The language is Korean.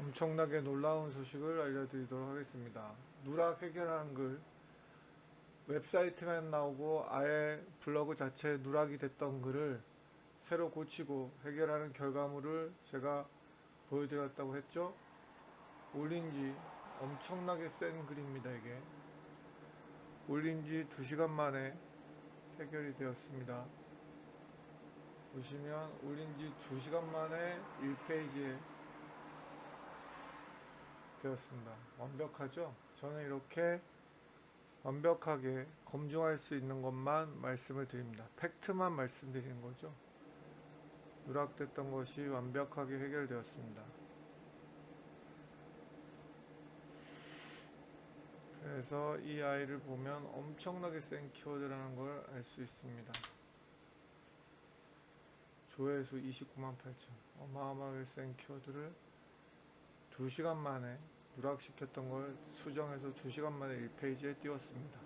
엄청나게 놀라운 소식을 알려드리도록 하겠습니다. 누락 해결하는 글 웹사이트만 나오고 아예 블로그 자체에 누락이 됐던 글을 새로 고치고 해결하는 결과물을 제가 보여드렸다고 했죠. 올린 지 엄청나게 센 글입니다, 이게. 올린 지 2시간 만에 해결이 되었습니다. 보시면 올린 지 2시간 만에 1페이지에 되었습니다. 완벽하죠? 저는 이렇게 완벽하게 검증할 수 있는 것만 말씀을 드립니다. 팩트만 말씀드리는 거죠. 누락됐던 것이 완벽하게 해결되었습니다. 그래서 이 아이를 보면 엄청나게 센 키워드라는 걸 알 수 있습니다. 조회수 29만 8천. 어마어마하게 센 키워드를 2시간 만에 누락시켰던 걸 수정해서 2시간 만에 1페이지에 띄웠습니다.